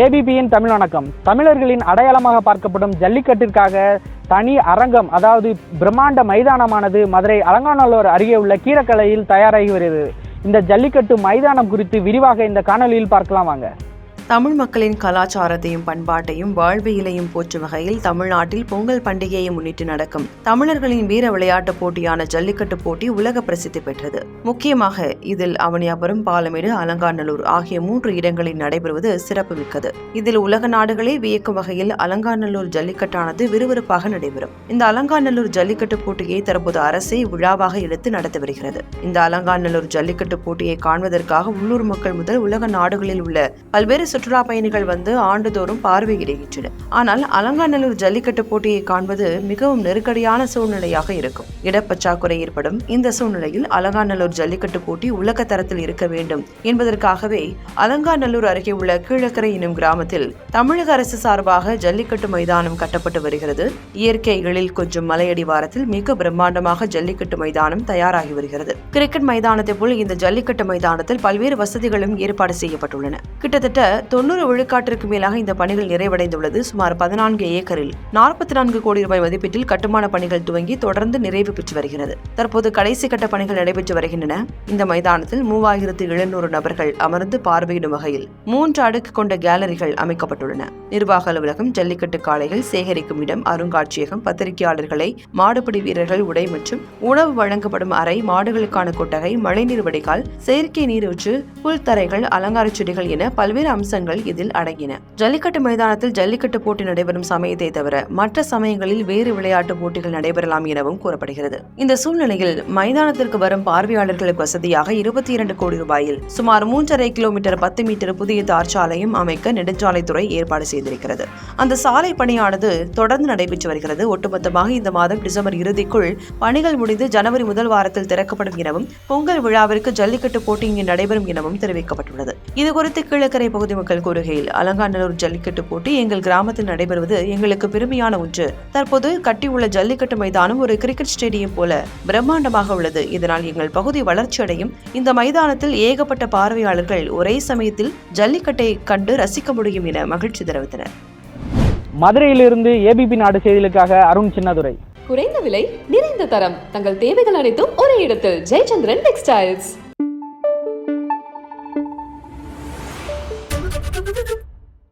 ஏபிபியின் தமிழ் வணக்கம். தமிழர்களின் அடையாளமாக பார்க்கப்படும் ஜல்லிக்கட்டிற்காக தனி அரங்கம் அதாவது பிரம்மாண்ட மைதானமானது மதுரை அலங்காநல்லூர் அருகே உள்ள கீரக்கலையில் தயாராகி வருகிறது. இந்த ஜல்லிக்கட்டு மைதானம் குறித்து விரிவாக இந்த காணொலியில் பார்க்கலாம் வாங்க. தமிழ் மக்களின் கலாச்சாரத்தையும் பண்பாட்டையும் வாழ்வியலையும் போற்றும் வகையில் தமிழ்நாட்டில் பொங்கல் பண்டிகையை முன்னிட்டு நடக்கும் தமிழர்களின் வீர விளையாட்டுப் போட்டியான ஜல்லிக்கட்டு போட்டி உலக பிரசித்தி பெற்றது. முக்கியமாக இதில் அவனியாபுரம் பாலமேடு அலங்காநல்லூர் ஆகிய மூன்று இடங்களில் நடைபெறுவது சிறப்புமிக்கது. இதில் உலக நாடுகளே வியக்கும் வகையில் அலங்காநல்லூர் ஜல்லிக்கட்டானது விறுவிறுப்பாக நடைபெறும். இந்த அலங்காநல்லூர் ஜல்லிக்கட்டு போட்டியை தற்போது அரசே விழாவாக எடுத்து நடத்தி வருகிறது. இந்த அலங்காநல்லூர் ஜல்லிக்கட்டு போட்டியை காண்பதற்காக உள்ளூர் மக்கள் முதல் உலக நாடுகளில் உள்ள பல்வேறு சுற்றுலா பயணிகள் வந்து ஆண்டுதோறும் பார்வையிடுகின்றனர் ஆனால் அலங்காநல்லூர் ஜல்லிக்கட்டு போட்டியை காண்பது மிகவும் நெருக்கடியான சூழ்நிலையாக இருக்கும். இடப்பற்றாக்குறை ஏற்படும். இந்த சூழ்நிலையில் அலங்காநல்லூர் ஜல்லிக்கட்டு போட்டி உலக தரத்தில் இருக்க வேண்டும் என்பதற்காகவே அலங்காநல்லூர் அருகே உள்ள கீழக்கரை எனும் கிராமத்தில் தமிழக அரசு சார்பாக ஜல்லிக்கட்டு மைதானம் கட்டப்பட்டு வருகிறது. இயற்கை எழில் கொஞ்சம் மலையடிவாரத்தில் மிக பிரம்மாண்டமாக ஜல்லிக்கட்டு மைதானம் தயாராகி வருகிறது. கிரிக்கெட் மைதானத்தை போல் இந்த ஜல்லிக்கட்டு மைதானத்தில் பல்வேறு வசதிகளும் ஏற்பாடு செய்யப்பட்டுள்ளன. கிட்டத்தட்ட தொண்ணூறு விழுக்காட்டிற்கு மேலாக இந்த பணிகள் நிறைவடைந்துள்ளது. சுமார் பதினான்கு ஏக்கரில் நாற்பத்தி நான்கு கோடி ரூபாய் மதிப்பீட்டில் கட்டுமான பணிகள் துவங்கி தொடர்ந்து நிறைவு பெற்று வருகிறது. தற்போது கடைசி கட்ட பணிகள் நடைபெற்று வருகின்றன. இந்த மைதானத்தில் மூவாயிரத்து எழுநூறு நபர்கள் அமர்ந்து பார்வையிடும் வகையில் மூன்று அடுக்கு கொண்ட கேலரிகள் அமைக்கப்பட்டுள்ளன. நிர்வாக அலுவலகம் ஜல்லிக்கட்டு காளைகள் சேகரிக்கும் இடம் அருங்காட்சியகம் பத்திரிகையாளர்களை மாடுபிடி வீரர்கள் உடை மற்றும் உணவு வழங்கப்படும் அறை மாடுகளுக்கான கொட்டகை மழைநீர் வடிகால் செயற்கை நீரூற்று புல்தரைகள் அலங்கார செடிகள் என பல்வேறு அம்ச அம்சங்கள் இதில் அடங்கின. ஜல்லிக்கட்டு மைதானத்தில் ஜல்லிக்கட்டு போட்டி நடைபெறும் சமயத்தை தவிர மற்ற சமயங்களில் வேறு விளையாட்டு போட்டிகள் நடைபெறலாம் எனவும் கூறப்படுகிறது. இந்த சூழ்நிலையில் மைதானத்திற்கு வரும் பார்வையாளர்களுக்கு வசதியாக இருபத்தி இரண்டு கோடி ரூபாயில் சுமார் மூன்றரை கிலோமீட்டர் பத்து மீட்டர் புதிய தார் சாலையும் அமைக்க நெடுஞ்சாலைத்துறை ஏற்பாடு செய்திருக்கிறது. அந்த சாலை பணியானது தொடர்ந்து நடைபெற்று வருகிறது. ஒட்டுமொத்தமாக இந்த மாதம் டிசம்பர் இறுதிக்குள் பணிகள் முடிந்து ஜனவரி முதல் வாரத்தில் திறக்கப்படும் எனவும் பொங்கல் விழாவிற்கு ஜல்லிக்கட்டு போட்டி இங்கு நடைபெறும் எனவும் தெரிவிக்கப்பட்டுள்ளது. இதுகுறித்து கீழக்கரை பகுதி மக்கள் கூறுகையில் அலங்காநல்லூர் ஜல்லிக்கட்டு போட்டி எங்கள் கிராமத்தில் நடைபெறுவது எங்களுக்கு பெருமையான ஒன்று. தற்போது கட்டியுள்ள ஜல்லிக்கட்டு மைதானம் ஒரு கிரிக்கெட் ஸ்டேடியம் போல பிரம்மாண்டமாக உள்ளது. இதனால் எங்கள் பகுதி வளர்ச்சியடையும் இந்த மைதானத்தில் ஏகப்பட்ட பார்வையாளர்கள் ஒரே சமயத்தில் ஜல்லிக்கட்டை கண்டு ரசிக்க முடியும் என மகிழ்ச்சி தெரிவித்தனர். மதுரையிலிருந்து ஏபிபி நாடு செய்திகளுக்காக அருண் சின்னதுரை. குறைந்த விலை நிறைந்த தரம். தங்கள் தேவைகள் அனைத்தும் ஒரே இடத்தில். ஜெயச்சந்திரன் டெக்ஸ்டைல்ஸ்